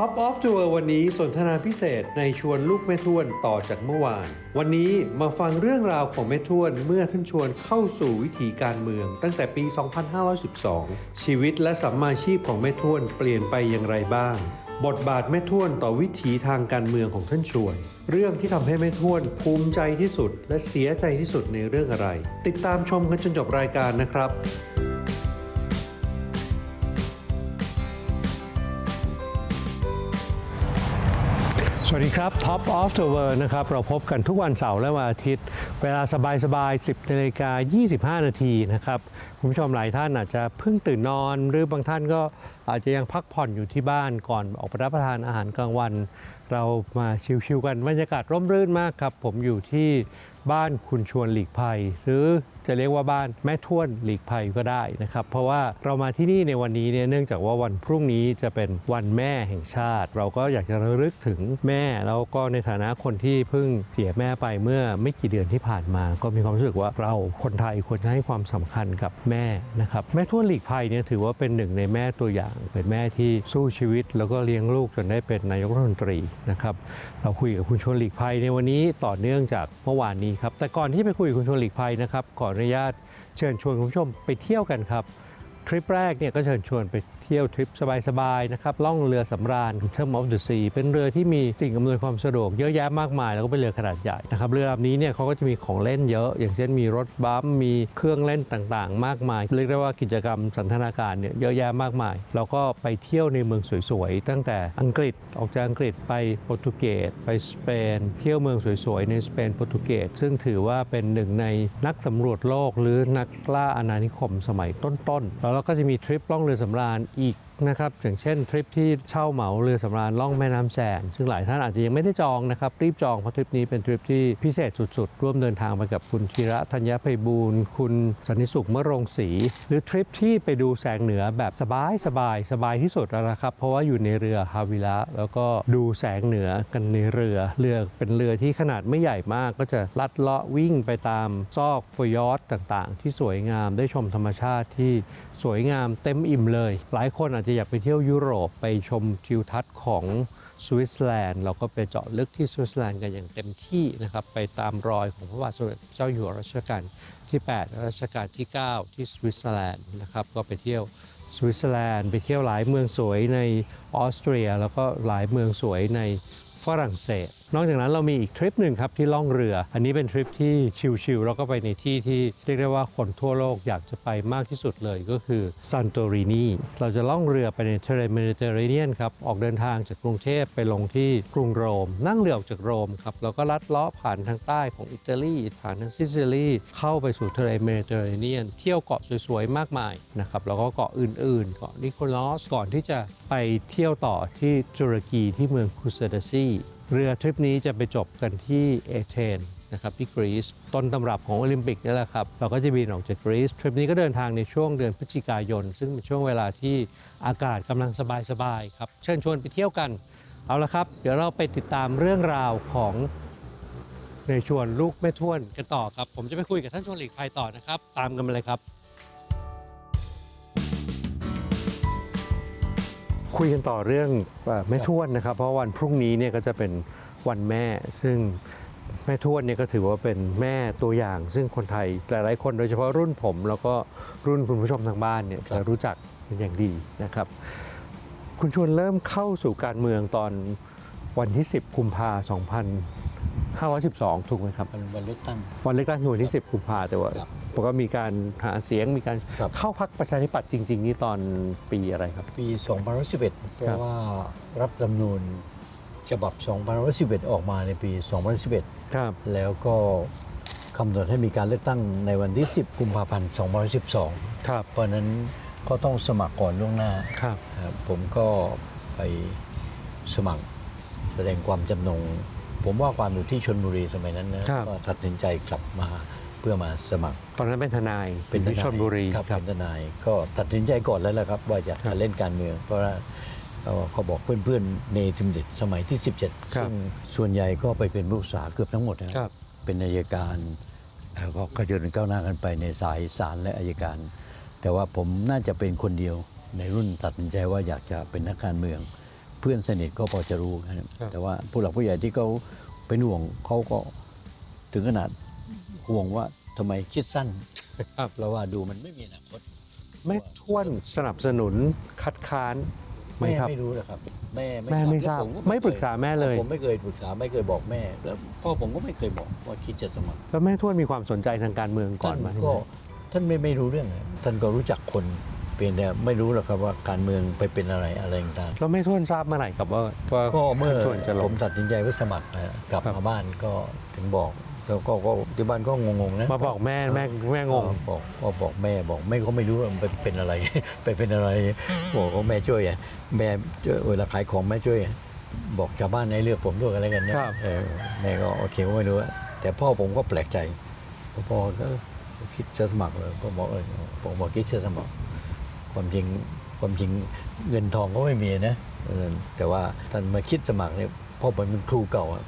Top of the World วันนี้สนทนาพิเศษในชวนลูกแม่ทวนต่อจากเมื่อวาน วันนี้มาฟังเรื่องราวของแม่ทวนเมื่อท่านชวนเข้าสู่วิถีการเมือง ตั้งแต่ปี 2512 ชีวิตและสัมมาชีพของแม่ทวนเปลี่ยนไปอย่างไรบ้าง บทบาทแม่ทวนต่อวิถีทางการเมืองของท่านชวน เรื่องที่ทำให้แม่ทวนภูมิใจที่สุด และเสียใจที่สุดในเรื่องอะไร ติดตามชมกันจนจบรายการนะครับ สวัสดีครับ Top of the World นะครับ เราพบกันทุกวันเสาร์และวันอาทิตย์ เวลาสบายๆ 10นาฬิกา25 นาทีนะครับ คุณผู้ชมหลายท่านอาจจะเพิ่งตื่นนอน หรือบางท่านก็อาจจะยังพักผ่อนอยู่ที่บ้านก่อนออกไปรับประทานอาหารกลางวัน เรามาชิวๆกันบรรยากาศร่มรื่นมากครับ ผมอยู่ที่ บ้านคุณชวนหลีกภัย หรือจะเรียกว่าบ้านแม่ท้วนหลีกภัยก็ได้นะครับ เพราะว่าเรามาที่นี่ในวันนี้เนี่ยเนื่องจากว่าวันพรุ่งนี้จะเป็นวันแม่แห่งชาติ เราก็อยากจะระลึกถึงแม่ แล้วก็ในฐานะคนที่เพิ่งเสียแม่ไปเมื่อไม่กี่เดือนที่ผ่านมา ก็มีความรู้สึกว่าเราคนไทยควรจะให้ความสำคัญกับแม่นะครับแม่ท้วนหลีกภัยเนี่ยถือว่าเป็นหนึ่งในแม่ตัวอย่าง เป็นแม่ที่สู้ชีวิต แล้วก็เลี้ยงลูกจนได้เป็นนายกรัฐมนตรีนะครับ เราคุยกับคุณชวนหลีกภัยในวันนี้ต่อเนื่องจากเมื่อวานนี้ครับ แต่ก่อนที่ไปคุยกับคุณชวนหลีกภัยนะครับขออนุญาตเชิญชวนคุณผู้ชมไปเที่ยวกันครับทริปแรกเนี่ยก็เชิญชวนไป เที่ยวทริปสบายๆนะครับล่องเรือสำราญ Term of the Sea เป็นเรือที่มีสิ่งอำนวยความสะดวกเยอะแยะมากมาย แล้วก็เป็นเรือขนาดใหญ่นะครับเรือลำนี้เนี่ยเขาก็จะมีของเล่นเยอะ อย่างเช่นมีรถบัมมีเครื่องเล่นต่างๆ มากมาย เรียกได้ว่ากิจกรรมสันทนาการเนี่ยเยอะแยะมากมายเราก็ไปเที่ยวในเมืองสวยๆ ตั้งแต่อังกฤษออกจากอังกฤษไปโปรตุเกสไปสเปน เที่ยวเมืองสวยๆ ในสเปนโปรตุเกสซึ่งถือว่าเป็นหนึ่งในนักสำรวจโลก หรือนักล่าอาณานิคมสมัยต้นๆ แล้วเราก็จะมีทริปล่องเรือสำราญอีก นะครับอย่างเช่นทริปที่เช่าเหมาเรือสำราญล่องแม่น้ำแสนซึ่งหลายท่านอาจจะยังไม่ได้จองนะครับรีบจองเพราะทริปนี้เป็นทริปที่พิเศษสุดๆ ร่วมเดินทางไปกับคุณธีระธัญไพบูลย์คุณสันนิสุขเมื่อรงศรีหรือทริปที่ไปดูแสงเหนือแบบสบายสบายๆสบายที่สุดแล้วนะครับ เพราะว่าอยู่ในเรือฮาวิละแล้วก็ดูแสงเหนือกันในเรือเรือเป็นเรือที่ขนาดไม่ใหญ่มาก ก็จะลัดเลาะวิ่งไปตามซอกฟยอร์ดต่างๆ ที่สวยงามได้ชมธรรมชาติที่สวยงามเต็มอิ่มเลย หลายคนอาจจะจะอยากไปเที่ยวยุโรปไปชมทิวทัศน์ของสวิตเซอร์แลนด์เราก็ไปเจาะลึกที่สวิตเซอร์แลนด์กันอย่างเต็มที่นะครับ ไปตามรอยของพระบาทสมเด็จเจ้าอยู่หัวรัชกาลที่ 8 และรัชกาลที่ 9 ที่สวิตเซอร์แลนด์นะครับ ก็ไปเที่ยวสวิตเซอร์แลนด์ไปเที่ยวหลายเมืองสวยในออสเตรีย แล้วก็หลายเมืองสวยในฝรั่งเศสนอกจากนั้นเรามีอีกทริปหนึ่งครับที่ล่องเรือ อันนี้เป็นทริปที่ชิลๆแล้วก็ไปในที่ที่เรียกได้ว่าคนทั่วโลกอยากจะไปมากที่สุดเลยก็คือซันโตรินีเราจะล่องเรือไปในทะเลเมดิเตอร์เรเนียนครับออกเดินทางจากกรุงเทพไปลงที่กรุงโรม นั่งเรือออกจากโรมครับแล้วก็ลัดเลาะผ่านทางใต้ของอิตาลีผ่านทางซิซิลีเข้าไปสู่ทะเลเมดิเตอร์เรเนียน เที่ยวเกาะสวยๆมากมายนะครับแล้วก็เกาะอื่นๆ เกาะนิโคลอสก่อนที่จะไปเที่ยวต่อที่ตุรกีที่เมืองคูเซดซี เรือทริปนี้จะไปจบกันที่เอเธนนะครับที่กรีซต้นตำรับของโอลิมปิกนี่แหละครับเราก็จะบินออกจากกรีซทริปนี้ก็เดินทางในช่วงเดือนพฤศจิกายน ซึ่งเป็นช่วงเวลาที่อากาศกำลังสบายๆครับเชิญชวนไปเที่ยวกัน เอาละครับ เดี๋ยวเราไปติดตามเรื่องราวของในชวนลูกแม่ท้วนกันต่อครับ ผมจะไปคุยกับท่านชวนหลีกภัยต่อนะครับ ตามกันมาเลยครับ คุยกันต่อเรื่องเอ่อแม่ทวดนะครับ เพราะวันพรุ่งนี้เนี่ยก็จะเป็นวันแม่ ซึ่งแม่ทวดเนี่ยก็ถือว่าเป็นแม่ตัวอย่าง ซึ่งคนไทยหลายๆ คนโดยเฉพาะรุ่นผม แล้วก็รุ่นคุณผู้ชมทางบ้านเนี่ยจะรู้จักเป็นอย่างดีนะครับ คุณชวนเริ่มเข้าสู่การเมืองตอนวันที่ 10กุมภาพันธ์2512 ถูกไหมครับ วันวันเลือกตั้งวันเลือกตั้งคือวันที่ 10กุมภาแต่ว่า ครับผมก็มีการหาเสียงมีการครับ เข้าพักประชาธิปัตย์จริง ๆ นี่ตอนปีอะไรครับ ปี2011เพครัราะบว่ารัฐธรรมนูญฉบับ2011 ออกมาในปี 2011 ครับ แล้วก็กำหนดให้มีการเลือกตั้งในวันที่ 10 กุมภาพันธ์ 2012 ครับ เพราะฉะนั้นก็ต้องสมัครก่อนล่วงหน้า ครับ ครับผมก็ไปสมัครแสดงความจำนง ผมว่าความอยู่ที่ชนบุรีสมัยนั้นนะครับ ก็ตัดสินใจกลับมาเพื่อมาสมัคร ตอนนั้นเป็นทนายเป็นอยู่ที่ทายชนบุรีครับ เป็นทนายก็ตัดสินใจก่อนแล้วแหละครับ ว่าอยากครัจะบเล่นการเมือง เพราะว่าเอ่อเขาบอกเพื่อนๆในทิมเด็ดสมัยที่ 17ครับ ซึ่งส่วนใหญ่ก็ไปเป็นผู้ศึกษาเกือบทั้งหมดนะ ครับ เป็นอายการแล้วก็กระโดดก้าวหน้ากันไปในสายศาลและอายการ แต่ว่าผมน่าจะเป็นคนเดียว ในรุ่นตัดสินใจว่าอยากจะเป็นนักการเมือง เพพื่อนสนิทก็พอจะรู้นะครับครับแต่ว่าผู้หลักผู้ใหญ่ที่เขาเป็นห่วงเขาก็ถึงขนาด ห่วงว่าทำไมคิดสั้นครับเราว่าดูมันไม่มีอนาคตแม่ทวนสนับสนุนคัดค้านไหมแม่ครับ ไม่รู้เลยครับ แม่แม่ไม่ทราบแล้วผไม่ปรึกษาแม่เลย ผมไม่เคยปรึกษาไม่เคยบอกแม่ แล้วพ่อผมก็ไม่เคยบอกว่าคิดจะสมัครแล้วแม่ทวนมีความสนใจทางการเมืองก่อนไหมท่านก็ท่านไม่ไม่รู้เรื่องนะท่านก็รู้จักคนเพียงแต่ไม่รู้หรอกครับว่าการเมืองไปเป็นอะไรอะไรต่างๆแล้วแม่ทวนทราบเมื่อไหร่ครับว่าว่าก็เมื่อท่านชวนจะลผงมตัดสินใจว่าสมัครนะกลับครับมาบ้านก็ถึงบอก แล้วก็ก็ที่บ้านก็งงๆนะมาบอกแม่แม่แม่งงก็บอกก็บอกแม่บอกแม่ก็ไม่รู้ว่ามันไปเป็นอะไร ไปเป็นอะไรบอกว่าแม่ช่วยอะแม่ช่วยเวลาขายของแม่ช่วย บอกชาวบ้านให้เลือกผมด้วยอะไรกันนะครับ เออแม่ก็โอเคก็ไม่รู้อะแต่พ่อผมก็แปลกใจพ่อก็คิดจะสมัครเลยก็บอกเออผมบอกคิดจะสมัคร ความจริงความจริงเงินทองก็ไม่มีนะเออแต่ว่าท่านมาคิดสมัครเนี่ยพ่อผมเป็นครูเก่าอะ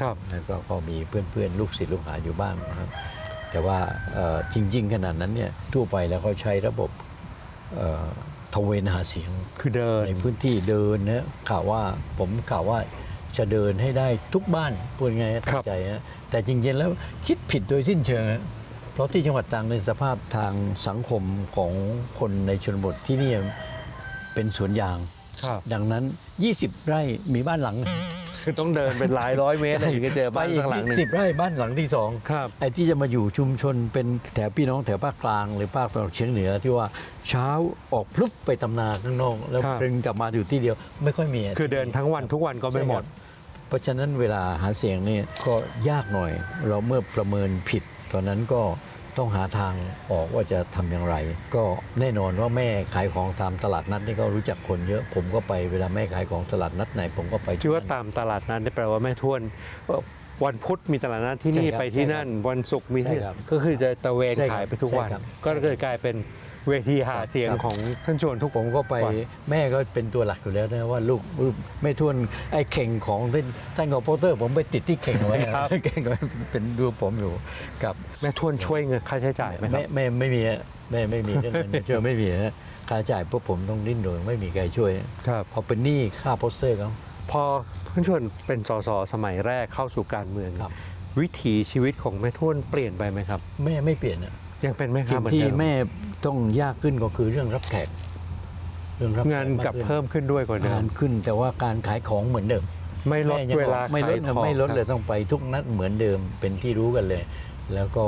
ครับแล้วก็ก็มีเพื่อนๆ ลูกศิษย์ลูกหาอยู่บ้างนะครับแต่ว่าเอ่อจริง ๆ ขนาดนั้นเนี่ยทั่วไปแล้วเขาใช้ระบบเอ่อทเวนหาเสียงคือเดินในพื้นที่เดินนะข่าวว่าผมข่าวว่าจะเดินให้ได้ทุกบ้านพูดไงายๆตั้ครังบใจนะแต่จริงๆแล้วคิดผิดโดยสิ้นเชิงนะเพราะที่จังหวัดตรังในสภาพทางสังคมของคนในชนบทที่นี่เป็นสวนยาง ครับ ดังนั้น 20 ไร่มีบ้านหลังคือต้องเดินเป็นหลายร้อยเมตรถึงจะเจอบ้านข้างหลังหนึ่งสิบไร่บ้านหลังที่สองครับไอ้ที่จะมาอยู่ชุมชนเป็นแถวพี่น้องแถวภาคกลาง หรือภาคตะวันออกเฉียงเหนือที่ว่าเช้าออกพลุบไปตำนาข้างนอกแล้วครับเดินกลับมาอยู่ที่เดียวไม่ค่อยมีอะคือเดินทั้งวันทุกวันก็ไม่หมดใช่ครับเพราะฉะนั้นเวลาหาเสียงนี่ก็ยากหน่อย เราเมื่อประเมินผิดตอนนั้นก็ ต้องหาทางออกว่าจะทำอย่างไร ก็แน่นอนว่าแม่ขายของตามตลาดนัดนี่ก็รู้จักคนเยอะ ผมก็ไปเวลาแม่ขายของตลาดนัดไหน ผมก็ไปชื่อว่าที่นั่นตามตลาดนั้นได้แปลว่าแม่ทวนเอ่อวันพุธมีตลาดนัดที่นี่ใช่ครับไปที่นั่น วันศุกร์มีที่ใช่ครับก็คือจะตะเวนใช่ครับขายไปทุกวันใช่ครับก็เลยกลายเป็น เวทีหาเสียงครับของท่านชวนทุกผมก็ไปวันแม่ก็เป็นตัวหลักอยู่แล้วนะว่าลูกลูกไม่ทวนไอ้เข่งของท่านท่านกับโปสเตอร์ ผมไปติดที่เข่งเอาไว้นะครับเข่งเอาไว้เป็นดูปผมอยู่กับแม่ทวนช่วยเงินค่าใช้จ่ายไหมครัแม่บแม่ไม่มีฮะแม่ไม่มีเรื่องเงินช่วยไม่มีฮะค่าใช้จ่ายพวกผมต้องดิ้นรนไม่มีใครช่วยครับพอเป็นหนี้ค่าโปสเตอร์เขาพอท่านชวนเป็นสสสมัยแรกเข้าสู่การเมืองครับวิถีชีวิตของแม่ทวนเปลี่ยนไปไหมครับแม่ไม่เปลี่ยนอะยังเป็นแม่ค้าสิ่งเหมือนที่เดิมแม่ ต้องยากขึ้นก็คือเรื่องรับแขกเรื่องรับแขงานมกับขึ้เพิ่มขึ้นด้วยกว่าเดิงามนขึ้นแต่ว่าการขายของเหมือนเดิมไม่ลดแม่ยังเวลาไม่ลขาดยของไม่ลดเลยครับต้องไปทุกนัดเหมือนเดิมเป็นที่รู้กันเลย แล้วก็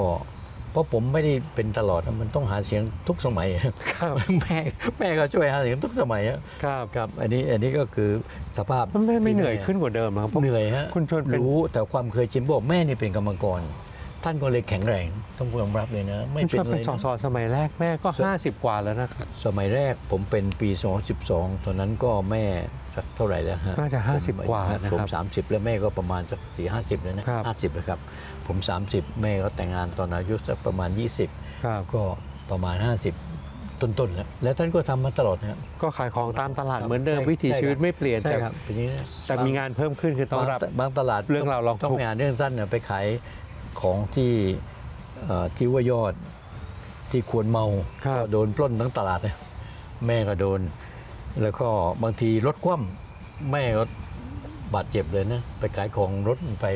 เพราะผมไม่ได้เป็นตลอดนะมันต้องหาเสียงทุกสมัย ครับ แม่แม่ก็ช่วยหาเสียงทุกสมัยอะครับครับอันนี้อันนี้ก็คือสภาพแล้วแม่ไม่ที่เหนื่อยขึ้นกว่าเดิมเหรอครับเพราะเหนื่อยฮะคุณชวนเป็น รู้แต่ความเคยชินบอกแม่นี่เป็นกรรมกร ท่านก็เลยแข็งแรงต้องยอมรับเลยนะ ไม่คุณชเป็นวนอะไรเป็นสนะสสมัยแรกแม่ก็ 50 กว่าแล้วนะครับสมัยแรกผมเป็นปี 2012 ตอนนั้นก็แม่สักเท่าไหร่แล้วฮะน่าจะผม50 กว่านะครับผม30 แล้วแม่ก็ประมาณสักสี่ห้าสิบแล้วนะครับห้าสิบแล้วครับ ผม 30 แม่ก็แต่งงานตอนอายุสักประมาณ 20ครับก็ประมาณ 50ต้นๆแล้วแล้วท่านก็ทำมาตลอดนะครับก็ขายของตามตลาดครับเหมือนเดิมใช่วิถีใช่ชีวิตครับไม่เปลี่ยนใช่แต่ครับเป็นอย่างนี้นะแต่มีงานเพิ่มขึ้นคือต้องรับบางบางตลาดเรื่องราวร้องต้องทุกข์ไปอ่านเรื่องสั้นเนี่ยไปขาย ของที่เอ่อที่ว่ายอดที่ควรเมาครับก็โดนปล้นทั้งตลาดเนี่ยแม่ก็โดน แล้วก็บางทีรถคว่ำแม่ก็บาดเจ็บเลยนะไปขายของรถไป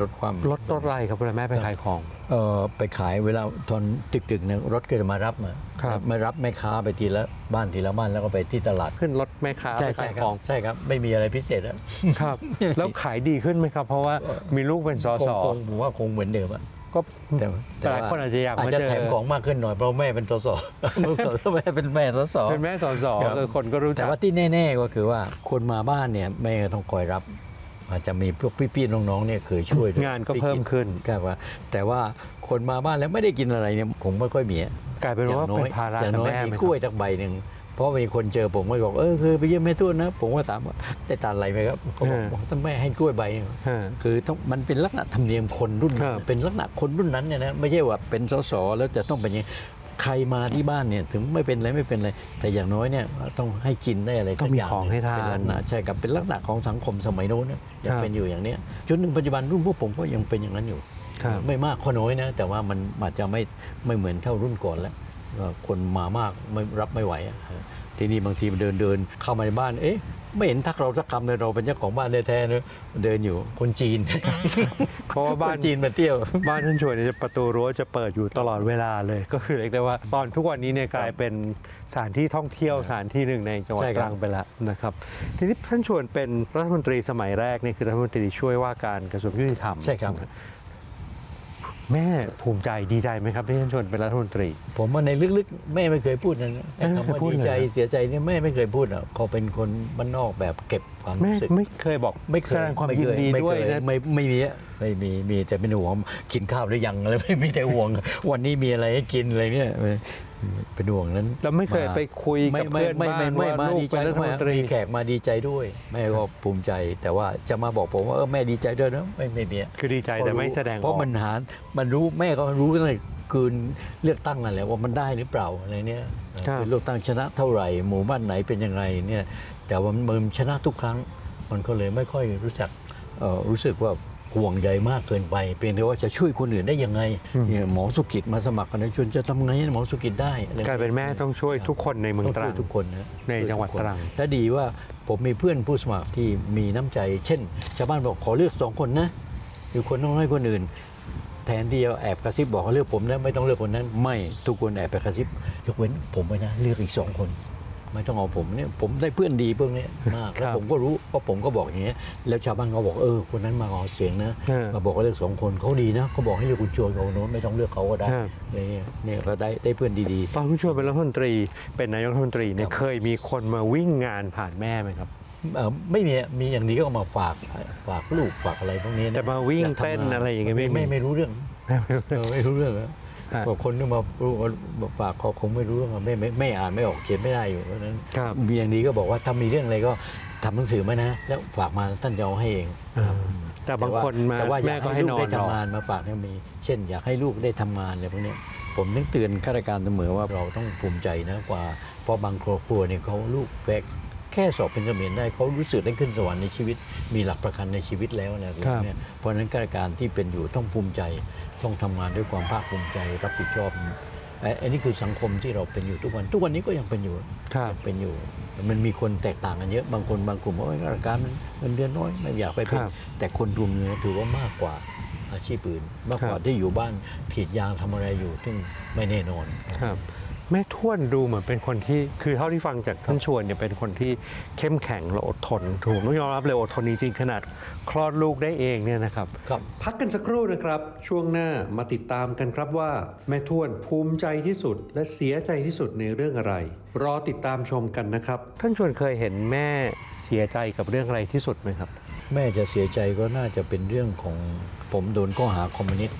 รถคว่ำรถรถไรครับคุณแม่ไปขายของเอ่อไปขายเวลาตอนดึกๆเนี่ยรถก็จะมารับมาครับ ไม่รับแม่ค้าไปทีละบ้านทีละบ้านแล้วก็ไปที่ตลาด ขึ้นรถแม่ค้าใช่ไปใช่ขายครัขบอง ใช่ครับ ไม่มีอะไรพิเศษแล้วครับ แล้วขายดีขึ้นไหมครับ เพราะว่ามีลูกเป็นสคงสคงผมว่าคงเหมือนเดิมอะก็ แต่แต่หลายคนอาจจะอยากอาจมาจะเจอ แถมของมากขึ้นหน่อยเพราะแม่เป็นสสแม่เป็นแม่สส เป็นแม่สสครับเออคนก็รู้แต่จักว่าที่แน่ ๆ ก็คือว่าคนมาบ้านเนี่ยแม่ก็ต้องคอยรับ อาจจะมีพวกพี่ๆน้องๆเนี่ยเคยช่วยด้วยงานก็เพิ่มขึ้นครับว่า แต่ว่าคนมาบ้านแล้วไม่ได้กินอะไรเนี่ยคงไม่ค่อยมีอะกลายเป็นว่าน้อเป็ยนภาระอย่างกับน้อยแม่มีไหมกล้วยสักใบหนึ่งเพราะมีคนเจอผมก็บอกเออเคยไปเยี่ยมแม่ตุ้นนะ ผมก็ถามว่าได้ทานอะไรไหมครับเขาบอกบอกท่านแม่ให้กล้วยใบหนึ่งฮะคือต้องมันเป็นลักษณะธรรมเนียมคนรุ่นครับเป็นลักษณะคนรุ่นนั้นเนี่ยนะไม่ใช่ว่าเป็นสสแล้วจะต้องเป็นอยังนี้ ใครมาที่บ้านเนี่ยถึงไม่เป็นไรไม่เป็นไรแต่อย่างน้อยเนี่ยต้องให้กินได้อะไรต้องสักมีอย่างของให้ทาเป็นลันกษณะใช่ครับเป็นลักษณะของสังคมสมัยโน้นนะยังครับ เป็นอยู่อย่างเนี้ยจนถึงปัจจุบันรุ่นพวกผมก็ยังเป็นอย่างนั้นอยู่ ครับ ไม่มากก็น้อยนะ แต่ว่ามันอาจจะไม่ไม่เหมือนเท่ารุ่นก่อนแล้วว่าคนมามากไม่รับไม่ไหวอะ ทีนี้บางทีมันเดินเดินเข้ามาในบ้านเอ๊ะไม่เห็นทักเราสักคำเลยเราเป็นเจ้าของบ้านแท้ๆเนอะเดินอยู่คนจีน เพราะว่าบ้านคนจีนมาเที่ยว บ้านท่านชวนเนี่ยประตูรั้วจะเปิดอยู่ตลอดเวลาเลย ก็คือเรียกได้ว่าตอนทุกวันนี้เนี่ยกลายเป็นสถานที่ท่องเที่ยวสถานที่หนึ่งในจังหวัดใช่ตครับ รังไปแล้วนะครับ ทีนี้ท่านชวนเป็นรัฐมนตรีสมัยแรกเนี่ยคือรัฐมนตรีช่วยว่าการกระทรวงยุติธรรม ใช่ครับ แม่ภูมิใจดีใจไหมครับที่ท่านชวนเป็นรัฐมนตรี ผมผมว่าในลึกๆ แม่ไม่เคยพูดนะไอ้ไม่คำเคยว่าพูดดีเลยใจเหรอเสียใจเนี่ยแม่ไม่เคยพูดอะเขาเป็นคนบ้านนอกแบบเก็บความแม่รู้สึกไม่เคยบอกไม่เคยแสดงความไยินดีไม่ด้วยเคนะ ไม่ไม่มีอะไม่มีมีแต่เป็นห่วงกินข้าวหรือยังอะไรไม่มีแต่ห่วง วันนี้มีอะไรให้กินอะไรเนี่ยเป็นห่วงนั้นเราไม่เคยไปคุยกับไม่เพื่อนไม่บ้าไม่นไม่ว่ามาลูดีกใจเป็นรัฐมนตรีมีแขกมาดีใจด้วย แม่ก็ภูมิใจ แต่ว่าจะมาบอกผมว่าเออแม่ดีใจด้วยนะไม่ไม่มีอะคือดีใจแต่ไม่แสดงอเพอกราะมันหามันรู้แม่ก็รู้ตั้งแต่คืนเลือกตั้งนั่นแหละว่ามันได้หรือเปล่าอะไรเนี่ยคือเลือกตั้งชนะเท่าไหร่หมู่บ้านไหนเป็นยังไงเนี่ย แต่ว่ามันชนะทุกครั้ง มันก็เลยไม่ค่อยรู้จักเอ่อรู้สึกว่าห่วงใยมากเกินไปเพียงแต่ว่าจะช่วยคนอื่นได้ยังไงเนี่ยหมอสุกิจมาสมัครกันในชวนจะทำไงให้หมอสุกิจได้อะไรกลายเป็นแม่ต้องช่วยทุกคนในเมืองต้องตรัช่วงยทุกคนนะในจังหวัดช่ยทุกคนตรังถ้าดีว่าผมมีเพื่อนผู้สมัครที่มีน้ำใจ เช่นชาวบ้านบอกขอเลือกสองคนนะหรือคนต้องให้คนอื่น แทนที่จะแอบกระซิบบอกว่าเลือกผมนะไม่ต้องเลือกคนนั้น ไม่ทุกคนแอบไปกระซิบยกเว้นผมไปนะเลือกอีกสองคน ไม่ต้องเอาผมเนี่ยผมได้เพื่อนดีพวกเนี้ยมากแล้วครับผมก็รู้เพราะผมก็บอกอย่างเงี้ยแล้วชาวบ้านก็บอกเออคนนั้นมาขอเสียงนะเออมาบอกว่าเลือกสองคนเขาดีนะเขาบอกให้เลือกคุณโจนกับคนโน้นไม่ต้องเลือกเขาก็ได้ครับเนี่ยเนี่ยก็ได้ได้เพื่อนดีตอนผู้ช่วยเป็นรัฐมนตรีเป็นนายกรัฐมนตรีเนี่ยครับเคยมีคนมาวิ่งงานผ่านแม่ไหมครับๆเอ่อไม่มีมีอย่างนี้ก็เอามาฝากฝากลูกฝากอะไรพวกนี้นะแต่มาวิ่งอยกทำเต้นอะไรอย่างเงี้ยไม่มีไม่ไม่รู้เรื่องเออไม่รู้เรื่องนะ ฮะ บอกคนที่มารู้ว่าฝากเขาคงไม่รู้เรื่องอะไม่ไม่ไม่อ่านไม่ออกเขียนไม่ได้อยู่เพราะฉะนั้นครับมีอย่างนี้ก็บอกว่าถ้ามีเรื่องอะไรก็ทำหนังสือมานะ แล้วฝากมาท่านจะเอาให้เองแต่บางคนมาแต่ว่าอแม่ยากก็ให้ให้ลูนกอนได้รอ ทำงานมาฝากให้มี เช่น อยากให้ลูกได้ทำงานอะไรพวกเนี้ยผมนึกเตือนข้าราชการเสมอว่าเราต้องภูมิใจนะกว่าเพราะบางครอบครัวเนี่ยเขาลูกแค่แค่สอบเป็นเสมียนได้เขารู้สึกได้ขึ้นสวรรค์ในชีวิต มีหลักประกันในชีวิตแล้วนะเนี่ยเพราะฉะนั้นข้าราชการที่เป็นอยู่ต้องภูมิใจ ต้องทำงานด้วยความภาคภูมิใจรับผิดชอบไอ้ไอันนี้คือสังคมที่เราเป็นอยู่ทุกวัน ทุกวันนี้ก็ยังเป็นอยู่ครับเป็นอยู่ มันมีคนแตกต่างกันเยอะ บางคนบางกลุ่มบอกว่าราชการมันเงินเดือนน้อยไม่อยากไปเป็นครับแต่คนรวมเนื้อถือว่ามากกว่าอาชีพอื่น มากกว่าครับที่อยู่บ้านกรีดยางทำอะไรอยู่ ซึ่งไม่แน่นอนครับ แม่ท้วนดูเหมือนเป็นคนที่คือเท่าที่ฟังจากท่านชวนเนี่ยเป็นคนที่เข้มแข็งและอดทนถูกต้องยอมรับเลยอดทนจริงๆขนาดคลอดลูกได้เองเนี่ยนะครับครับพักกันสักครู่นะครับ ช่วงหน้ามาติดตามกันครับว่า แม่ท้วนภูมิใจที่สุด และเสียใจที่สุดในเรื่องอะไร รอติดตามชมกันนะครับ ท่านชวนเคยเห็นแม่เสียใจกับเรื่องอะไรที่สุดไหมครับ แม่จะเสียใจก็น่าจะเป็นเรื่องของผมโดนข้อหาคอมมิวนิสต์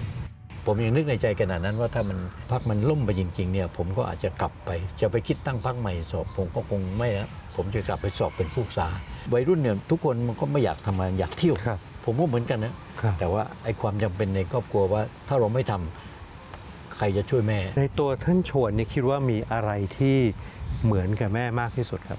ผมยังนึกในใจขนาดนั้นว่าถ้ามันพักมันล่มไปจริงๆเนี่ยผมก็อาจจะกลับไป จะไปคิดตั้งพักใหม่สอบ ผมก็คงไม่นะผมจะกลับไปสอบเป็นผู้ศึกษาวัยรุ่นเนี่ยทุกคนมันก็ไม่อยากทำงานอยากเที่ยวครับผมก็เหมือนกันนะครับแต่ว่าไอ้ความจำเป็นในครอบครัวว่าถ้าเราไม่ทำใครจะช่วยแม่ ในตัวท่านชวนเนี่ยคิดว่ามีอะไรที่เหมือนกับแม่มากที่สุดครับ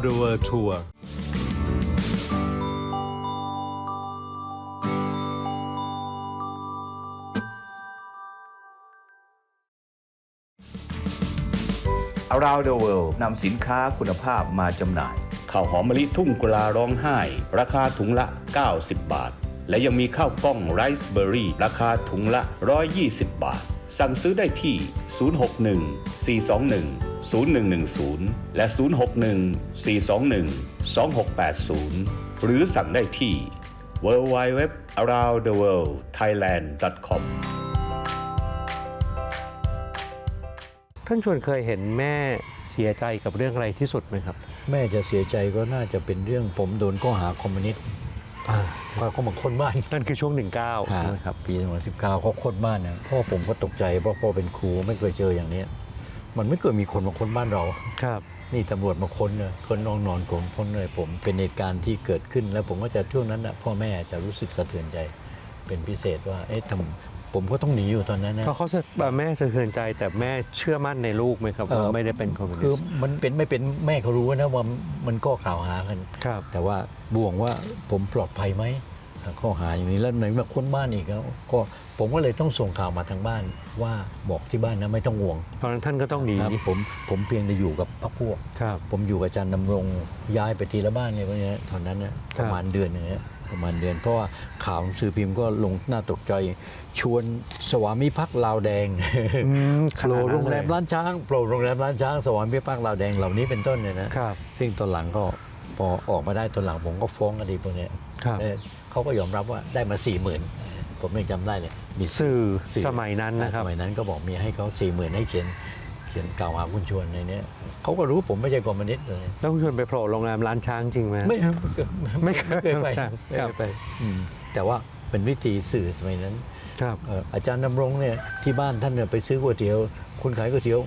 the world tour อ r o u n d the World นำสินค้าคุณภาพมาจำหน่าย ข้าวหอมมะลิทุ่งกุลาร้องไห้ ราคาถุงละ 90 บาท และยังมีข้าวกล้องไรซ์เบอร์รี่ราคาถุงละ 120 บาท สั่งซื้อได้ที่ 061 421 0110 และ 061 421 2680 หรือสั่งได้ที่ www aroundtheworldthailand.com ท่านชวนเคยเห็นแม่เสียใจกับเรื่องอะไรที่สุดไหมครับ แม่จะเสียใจก็น่าจะเป็นเรื่องผมโดนข้อหาคอมมิวนิสต์คอ่าเขาเขามาค้นบ้านนั่นคือช่วง 19ใช่ไหมครับปีสองพันสิบเก้าเขาค้นบ้านนะพ่อผมก็ตกใจเพราะพ่อเป็นครูไม่เคยเจออย่างเนี้ย มันไม่เคยมีคนมาค้นบ้านเรา ครับ นี่ตำรวจมาค้นเลยค้นนอนนอนผมค้นเลยผม เป็นเหตุการณ์ที่เกิดขึ้นแล้วผมก็จะช่วงนั้นนะพ่อแม่จะรู้สึกสะเทือนใจ เป็นพิเศษว่า เอ๊ะทำผมก็ต้องหนีอยู่ตอนนั้นนะเขาเขาจะแม่สะเทือนใจแต่แม่เชื่อมั่นในลูกไหมครับเอ่อว่าไม่ได้เป็นคอมมิวนิคือสต์มันเป็นไม่เป็นแม่เขารู้นะว่ามันก็กล่าวหากัน ครับ แต่ว่าบ่วงว่าผมปลอดภัยไหม ข้อหาอย่างนี้แล้วไหนมาค้นบ้านอีกแล้วก็ผมก็เลยต้องส่งข่าวมาทางบ้านว่าบอกที่บ้านนะไม่ต้องห่วงเพราะฉะนั้นท่านก็ต้องหนีครับผมผมเพียงแต่อยู่กับพรรคพวก ครับ ผมอยู่กับอาจารย์ดำรงย้ายไปทีละบ้านเนี่ยพวกเนี้ยตอนนั้นเนี่ยประมาณเดือนหนึงเนี่ยประมาณเดือน เพราะว่าข่าวหนังสือพิมพ์ก็ลงน่าตกใจชวนสวามิภักดิ์ลาวแดงอืมขโปรนาดนั้นโรงแรมเลยร้านช้างโปรโรงแรมร้านช้างสวามิภักดิ์ลาวแดงเหล่านี้เป็นต้นเนี่ยนะ ครับ ซึ่งตอนหลังก็พอออกมาได้ตอนหลังผมก็ฟ้องคดีพวกเนี้ยครับ เออ เขาก็ยอมรับว่าได้มา4ี่หมื่นผมยังจำได้เลย มีสื่อสื่อสมัยนั้นนะครับสมัยนั้นก็บอกมีให้เขาสี่หมื่นให้เขียนเขียนกล่าวหาคุณชวนในเนี้ยเขาก็รู้ผมไม่ใช่คอมมิวนิสต์เลยแล้วคุณชวนไปโผล่โรงแรมร้านช้างจริงไหมไม่ไม่เคยเคยไปใช่ไม่ครับเคยไปอืมแต่ว่าเป็นวิธีสื่อสมัยนั้นครับเอ่ออาจารย์ดำรงเนี่ยที่บ้านท่านเนี่ยไปซื้อก๋วยเตี๋ยวคนขายก๋วยเตี๋ยว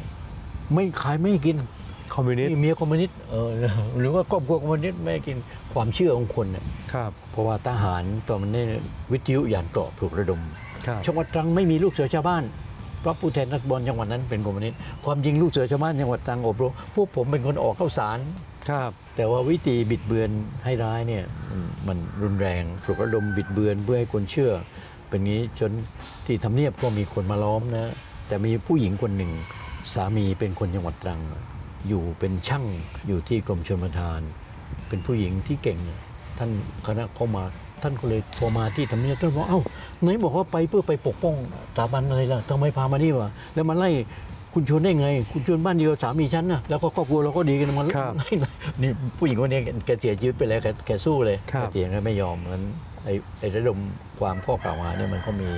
ไม่ขายไม่ให้กิน คอมมิวนิสต์นี่เมียคอมมิวนิสต์เออหรือว่าครอบครัวคอมมิวนิสต์ไม่ให้กินความเชื่อของคนเนี่ยครับ เพราะว่าทหารตอนนี้วิทยุยานเกราะปลุกระดมครับจังหวัดตรังไม่มีลูกเสือชาวบ้านเพราะผู้แทนนักบอลจังหวัดนั้นเป็นคอมมิวนิสต์ความจริงลูกเสือชาวบ้านจังหวัดตรังอบรมพวกผมเป็นคนออกข้าวสารครับ แต่ว่าวิธีบิดเบือนให้ร้ายเนี่ยมันมันรุนแรงปลุกระดมบิดเบือนเพื่อให้คนเชื่อ เป็นงี้จนที่ทำเนียบก็มีคนมาล้อมนะแต่มีผู้หญิงคนหนึ่ง สามีเป็นคนจังหวัดตรัง อยู่เป็นช่างอยู่ที่กรมชลประทาน เป็นผู้หญิงที่เก่ง ท่านคณะเข้ามาท่านก็เลยโทรมาที่ทำเนียบท่านบอกเอ้าไหนบอกว่าไปเพื่อไปปกป้องสถาบันอะไรล่ะทำไมพามานี่วะแล้วมาไล่คุณชวนได้ไง คุณชวนบ้านเดียวสามีฉันนะแล้วก็ครอบครัวเราก็ดีกันมันครับไล่นี่ผู้หญิงคนนี้แกเสียชีวิตไปแล้วแกแกสู้เลยครับแกเถียงกันไม่ยอมงั้นไอ้ไอ้ระดมความข้อกล่าวหาเนี่ยมันก็มี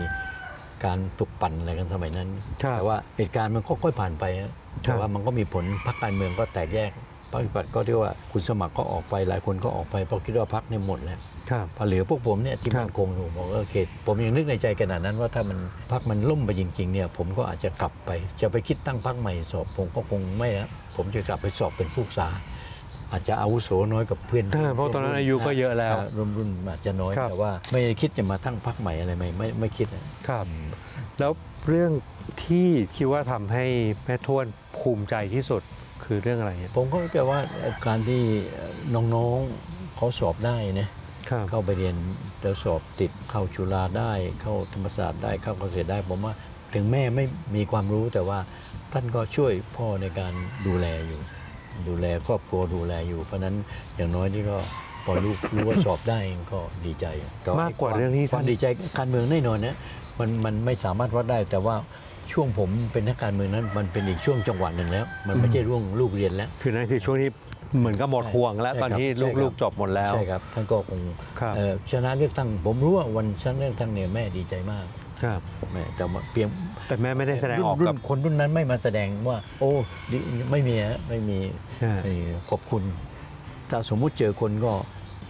การปลุกปั่นอะไรกันสมัยนั้นครับแต่ว่าเหตุการณ์มันก็ค่อยผ่านไปนะ แต่ว่ามันก็มีผลพรรคการเมืองก็แตกแยกพรรคปฏิบัติก็เรียกว่าคุณสมัครก็ออกไปหลายคนก็ออกไปเพราะคิดว่าพรรคเนี่ยหมดแล้วครับพอเหลือพวกผมเนี่ยที่ครับมันคงอยู่บอกว่าโอเคผมยังนึกในใจขนาดนั้นว่าถ้ามันพรรคมันล่มไปจริงๆเนี่ยผมก็อาจจะกลับไป จะไปคิดตั้งพรรคใหม่สอบ ผมก็คงไม่นะผมจะกลับไปสอบเป็นผู้ศึกษา อาจจะอาวุโสน้อยกับเพื่อนอ่าเพราะตอนนั้นอายุก็เยอะแล้วรุ่นรุ่นอาจจะน้อยครับแต่ว่า ไม่ได้คิดจะมาตั้งพรรคใหม่อะไรไม่ไม่ไม่คิดนะครับ แล้ว เรื่องที่คิดว่าทำให้แม่ทวนภูมิใจที่สุดคือเรื่องอะไรเนี่ยผมก็แค่ว่าการที่น้องๆเขาสอบได้นะครับเข้าไปเรียนแล้วสอบติดเข้าจุฬาได้ เข้าธรรมศาสตร์ได้เข้าเกษตรได้ผมว่าถึงแม่ไม่มีความรู้แต่ว่าท่านก็ช่วยพ่อในการดูแลอยู่ ดูแลครอบครัวดูแลอยู่ เพราะฉะนั้นอย่างน้อยนี่ก็พอลูกรู้ว่าสอบได้ก็ดีใจแต่มากกว่าเรื่องที่ควาท่ามนดีใจการเมืองแน่นอนนะ มันมันไม่สามารถวัดได้แต่ว่าช่วงผมเป็นนักการเมืองนั้น มันเป็นอีกช่วงจังหวะหนึ่งแล้ว มันไม่ใช่ร่วงลูกเรียนแล้ว คือนั่นคือช่วงที่เหมือนกับหมดห่วงแล้วใช่ตอนครับที่ใช่ครับลูกๆจบหมดแล้ว ใช่ครับ ท่านก็คงครับเอ่อชนะเลือกตั้งผมรู้ว่าวันชนะเลือกตั้งเนี่ยแม่ดีใจมากครับแม่แต่ว่าเพียงแต่แม่ไม่ได้แสดงออกรุ่กับนคนรุ่นนั้นไม่มาแสดงว่า โอ้ดิไม่มีฮะไม่มีใช่เอ่อขอบคุณถ้าสมมุติเจอคนก็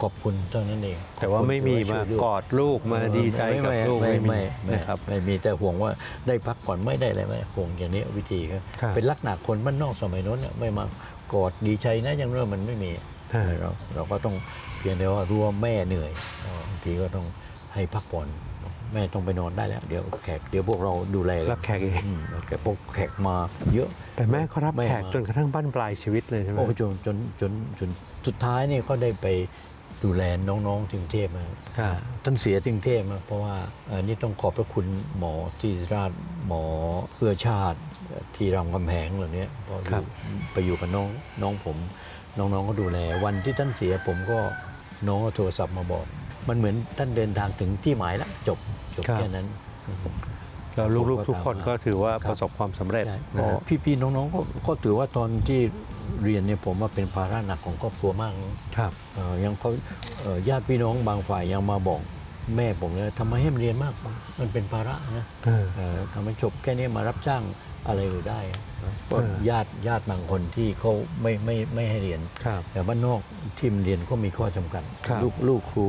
ขอบคุณเท่านั้นเองแต่ว่าไม่มีขมาอบคุณที่ว่ช่วยลูกอดลูกมาดีใจกับลูกไม่ไม่มีไม่ไม่นะครับไม่มีแต่ห่วงว่าได้พักผ่อนไม่ได้อะไรไม่ห่วงอย่างนี้วิธีครับครับเป็นลักษณะคนบ้านนอกสมัยโน้นเนี่ยไม่มากอดดีใจนะอย่างนั้นมันไม่มีใช่เราเราก็ต้องเพียงแต่ว่ารู้ว่าแม่เหนื่อยบางทีก็ต้องให้พักผ่อนแม่ต้องไปนอนได้แล้ว เดี๋ยวแขกเดี๋ยวพวกเราดูแลรับแขกเองอืมแขกพวกแขกมาเยอะ แต่แม่เขารับแม่แขกมาจนกระทั่งบั้นปลายชีวิตเลยใช่ไหมโอ้จนจนจนจนสุดท้ายนี่ก็ได้ไป ดูแลน้องๆที่กรุงเทพมาครับท่านเสียที่กรุงเทพมาเพราะว่าเอ่อนี่ต้องขอบพระคุณหมอที่ราชหมอเพื่อชาติที่รามคำแหงเหล่านี้พออยู่ไปอยู่กับน้องน้องผมน้องๆก็ดูแล วันที่ท่านเสียผมก็น้องก็โทรศัพท์มาบอก มันเหมือนท่านเดินทางถึงที่หมายแล้วจบจบแค่นั้น แล้วลูกๆทุกคนก็ถือว่าครับประสบความสำเร็จใช่นะก็ฮะพี่ๆน้องๆก็ก็ถือว่าตอนที่เรียนเนี่ยผมว่าเป็นภาระหนักของครอบครัวมากนะครับเอ่อยังเขาเอ่อญาติพี่น้องบางฝ่ายยังมาบอกแม่ผมเลยทำไมให้มันเรียนมากมันเป็นภาระนะเออเอ่อทำไมจบแค่นี้มารับจ้างอะไรหรือได้ก็เออญาติญาติบางคนที่เขาไม่ไม่ไม่ให้เรียนครับแต่บ้านนอกที่มันเรียนก็มีข้อจำกัดครับลูกลูกครู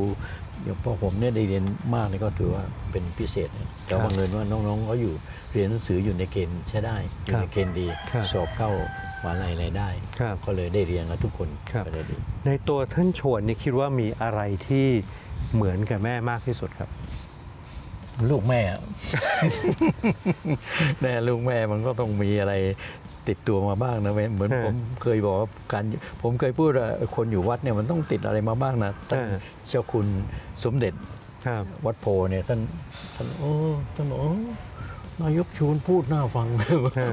อย่างพวกผมเนี่ยได้เรียนมากนี่ก็ถือว่าเป็นพิเศษนะแต่ครับบังเอิญว่าน้องๆเขาอยู่เรียนหนังสืออยู่ในเกณฑ์ใช้ได้อยู่ในเกณฑ์ดีครับสอบเข้ามหาลัยอะไรได้ครับก็เลยได้เรียนกันทุกคนครับก็ได้ดีในตัวท่านชวนนี่คิดว่ามีอะไรที่เหมือนกับแม่มากที่สุดครับลูกแม่แม่ลูกแม่มันก็ต้องมีอะไร ติดตัวมาบ้างนะแม่เหมือนฮะผมเคยบอกว่าการผมเคยพูดว่าคนอยู่วัดเนี่ยมันต้องติดอะไรมาบ้างนะท่านฮะเจ้าคุณสมเด็จครับวัดโพเนี่ยท่านท่านโอ้ท่านบอกโอ้นายกชูนพูดน่าฟัง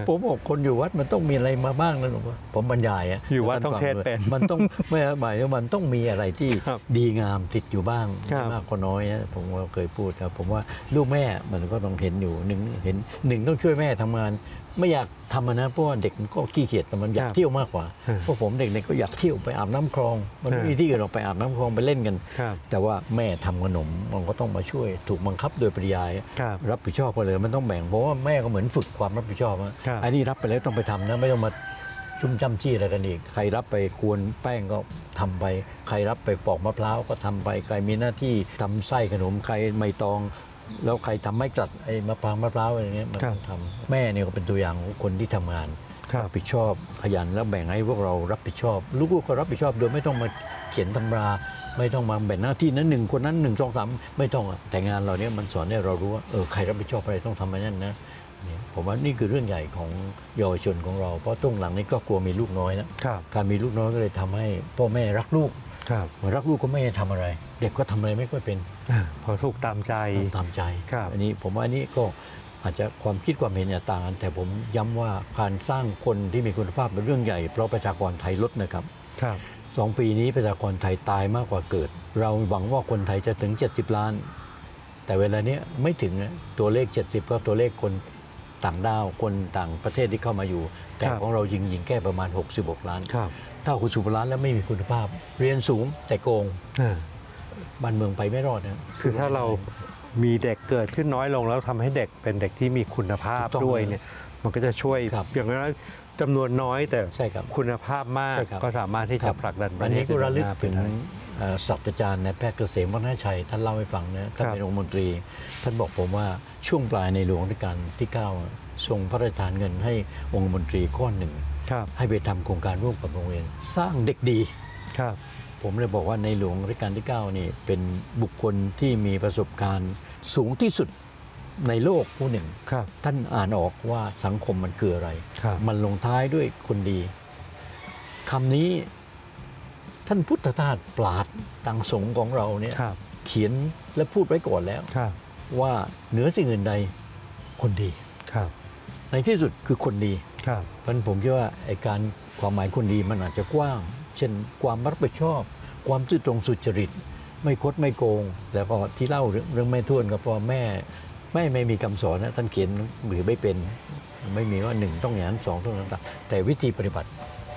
ผมบอกคนอยู่วัดมันต้องมีอะไรมาบ้างนะหลวงพ่อผมบรรยายอะอยู่วัดท่านต้องฟัเทศด้วยเป็นมันต้องไม่หมายว่ามันต้องมีอะไรที่ครับดีงามติดอยู่บ้างครับมากก็น้อยนะผมว่าเคยพูดครับผมว่าลูกแม่มันก็ต้องเห็นอยู่หนึ่งเห็นหนึ่งต้องช่วยแม่ทำงาน ไม่อยากทำอะนะเพราะว่าเด็กมันก็ขี้เกียจแต่มันอยากเที่ยวมากกว่าฮะเพราะผมเด็กๆก็อยากเที่ยวไปอาบน้ำคลอง มันไม่ฮะมีที่อื่นเราไปอาบน้ำคลองไปเล่นกันครับแต่ว่าแม่ทำขนมมันก็ต้องมาช่วย ถูกบังคับโดยปริยายครับรับผิดชอบไปเลยมันต้องแบ่งเพราะว่าแม่ก็เหมือนฝึกความรับผิดชอบอะครับอันนี้รับไปแล้วต้องไปทำนะไม่ต้องมาชุ่มจ้ำจี้อะไรกันอีก ใครรับไปกวนแป้งก็ทำไป ใครรับไปปอกมะพร้าวก็ทำไป ใครมีหน้าที่ทำไส้ขนม ใครไม่ตอง แล้วใครทำไม่จัดไอ้มะพร้าวมะพร้าวอะไรเงี้ยมันครับต้องทำแม่เนี่ยก็เป็นตัวอย่างของคนที่ทำงานครับรับ ผิดชอบขยันแล้วแบ่งให้พวกเรารับผิดชอบ ลูกๆก็รับผิดชอบโดยไม่ต้องมาเขียนตำรา ไม่ต้องมาแบ่งหน้าที่นั้นหนึ่งคนนั้นหนึ่งสองสามไม่ต้องอะแต่งานเราเนี้ยมันสอนให้เรารู้ว่าเออใครรับผิดชอบอะไรต้องทำอะไรนั่นนะเนี่ยผมว่านี่คือเรื่องใหญ่ของเยาวชนของเราเพราะตรงหลังนี้ก็กลัวมีลูกน้อยนะ ครับ การมีลูกน้อยก็เลยทำให้พ่อแม่รักลูก ครับรักลูกก็ไม่ให้ทำอะไร เด็กก็ทำอะไรไม่ค่อยเป็นอ่าพอถูกตามใจตามใจครับอันนี้ผมว่าอันนี้ก็อาจจะความคิดความเห็นเนี่ยต่างกัน แต่ผมย้ำว่าการสร้างคนที่มีคุณภาพเป็นเรื่องใหญ่ เพราะประชากรไทยลดนะครับครับสองปีนี้ประชากรไทยตายมากกว่าเกิด เราหวังว่าคนไทยจะถึง 70 ล้าน แต่เวลาเนี้ยไม่ถึงนะตัวเลข 70 ก็ตัวเลขคนต่างด้าวคนต่างประเทศที่เข้ามาอยู่ แต่ครับของเรายิงยิงๆแค่ประมาณ 66 ล้าน ครับถ้า60ล้านแล้วไม่มีคุณภาพ เรียนสูงแต่โกงอ่า บ้านเมืองไปไม่รอดนะ คือถ้าเรามีเด็กเกิดขึ้นน้อยลงแล้วทำให้เด็กเป็นเด็กที่มีคุณภาพถูกต้องด้วยเนี่ยมันก็จะช่วยครับอย่างน้อยจำนวนน้อยแต่ใช่ครับคุณภาพมากใช่ครับ ก็สามารถที่คจะรับผลักดันปอัระนเทนี้ศก็ระลึกเดินหน้าไปถึงได้ เอ่อศาสตราจารย์นายแพทย์เกษมวัฒนชัย ท่านเล่าให้ฟังนะท่านครับเป็นองค์มนตรี ท่านบอกผมว่าช่วงปลายในหลวงรัชกาลที่ 9 ทรงพระราชทานเงินให้องค์มนตรีก้อนหนึ่ง ครับให้ไปทำโครงการร่วมกับโรงเรียน สร้างเด็กดี ครับ ผมเลยบอกว่าในหลวงรัชกาลที่ 9 นี่เป็นบุคคลที่มีประสบการณ์สูงที่สุดในโลกผู้หนึ่ง ครับ ท่านอ่านออกว่าสังคมมันคืออะไร ครับ มันลงท้ายด้วยคนดีคำนี้ท่านพุทธทาสปราดตังสงฆ์ของเราเนี่ยครับ เขียนและพูดไว้ก่อนแล้ว ครับ ว่าเหนือสิ่งอื่นใดคนดี ครับ ในที่สุดคือคนดี ครับ เพราะฉะนั้นผมคิดว่าไอ้การความหมายคนดีมันอาจจะกว้าง เช่นความรับผิดชอบ ความซื่อตรงสุจริต ไม่คดไม่โกง แล้วก็ที่เล่าเรื่องแม่ทวนก็เพราะว่าแม่แม่ไม่มีคำสอนนะท่านเขียนหรือไม่เป็นไม่มีว่าหนึ่งต้องอย่างนั้นสองต้องอย่างนั้นแต่วิธีปฏิบัติ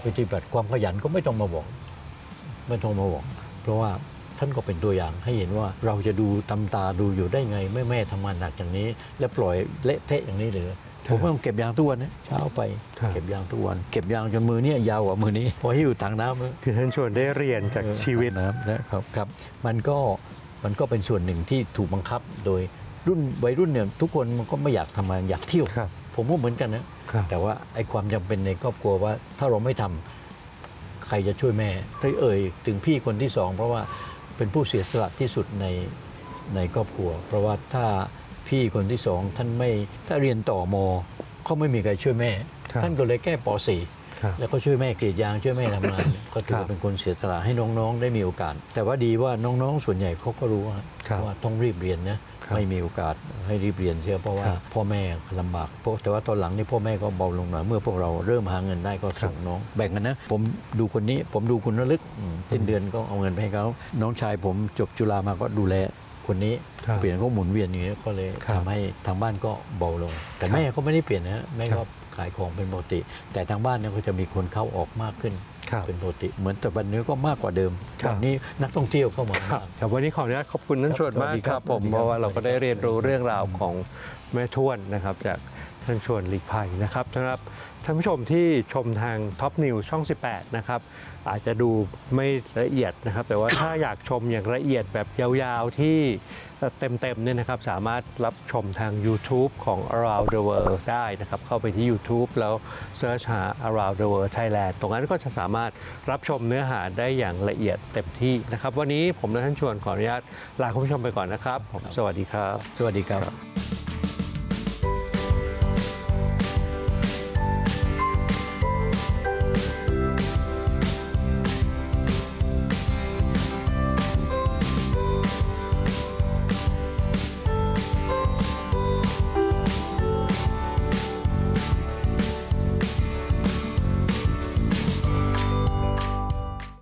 วิธีปฏิบัติความขยันก็ไม่ต้องมาบอก ไม่ต้องมาบอก เพราะว่าท่านก็เป็นตัวอย่างให้เห็นว่าเราจะดูตำตาดูอยู่ได้ไงแม่แม่ทำงานหนักอย่างนี้ แล้วปล่อยเละเทะอย่างนี้เลย ผมก็ต้องเก็บยางทุกวันนะเช้าไปครับเก็บยางทุกวัน เก็บยางจนมือเนี่ยยาวกว่ามือนี้ พอหิ้วถังน้ำนะคือท่านชวนได้เรียนจากชีวิตนะครับนะครับครับ มันก็มันก็เป็นส่วนหนึ่งที่ถูกบังคับโดยรุ่นวัยรุ่นเนี่ยทุกคนมันก็ไม่อยากทำงานอยากเที่ยวครับผมก็เหมือนกันนะครับแต่ว่าไอ้ความจำเป็นในครอบครัวว่าถ้าเราไม่ทำใครจะช่วยแม่ถ้าเอ่ยถึงพี่คนที่สองเพราะว่าเป็นผู้เสียสละที่สุดในในครอบครัว เพราะว่าถ้า พี่คนที่สองท่านไม่ถ้าเรียนต่อมเขาไม่มีใครช่วยแม่ ครับท่านก็เลยแก้ป .4 ครับแล้วก็ช่วยแม่กรีดยางช่วยแม่ทำงาน ก็ถือครัว่าบเป็นคนเสียสละให้น้องๆ ได้มีโอกาส แต่ว่าดีว่าน้องๆ ส่วนใหญ่เขาก็รู้ว่าครับว่าต้องรีบเรียนนะครับไม่มีโอกาสให้รีบเรียนเสียเพราะว่าครับพ่อแม่ลำบากเพราะแต่ว่าตอนหลังนี่พ่อแม่ก็เบาลงหน่อยเมื่อพวกเราเริ่มหาเงินได้ก็ส่งน้อง แบ่งกันนะ ผมดูคนนี้ผมดูคุณนลึกอืมสิ้นเดือนก็เอาเงินไปให้เขาน้องชายผมจบจุฬามาก็ดูแล คนนี้ครับเปลี่ยนเขาหมุนเวียนอย่างนี้ก็เลยครับทำให้ทางบ้านก็เบาลง แต่ครับแม่เขาไม่ได้เปลี่ยนนะแม่ครัก็บขายของเป็นปกติ แต่ทางบ้านเนี่ยก็จะมีคนเข้าออกมากขึ้นครับเป็นปกติ เหมือนแต่วันนี้ก็มากกว่าเดิมครับวันนี้นักท่องเที่ยวเข้ามาครับครับวันนี้ขออนุญาตขอบคุณท่านชวนมากสวัสดีคครัรับบผมสวัสดีเพครับราะว่าเราก็ได้เรียนรู้เรื่องราวของแม่ทวนนะครับ จากท่านชวนหลีกภัยนะครับสำหรับ ท่านผู้ชมที่ชมทางท็อปนิวช่อง 18 นะครับ อาจจะดูไม่ละเอียดนะครับ แต่ว่าถ้าอยากชมอย่างละเอียดแบบยาวๆที่เต็มๆเนี่ยนะครับ สามารถรับชมทาง YouTube ของ Around the World ได้นะครับ เข้าไปที่ YouTube แล้วเสิร์ชหา Around the World Thailand ตรงนั้นก็จะสามารถรับชมเนื้อหาได้อย่างละเอียดเต็มที่นะครับ วันนี้ผมและท่านชวนขออนุญาตลาคุณผู้ชมไปก่อนนะครับผมสวัสดีครับ สวัสดีครับ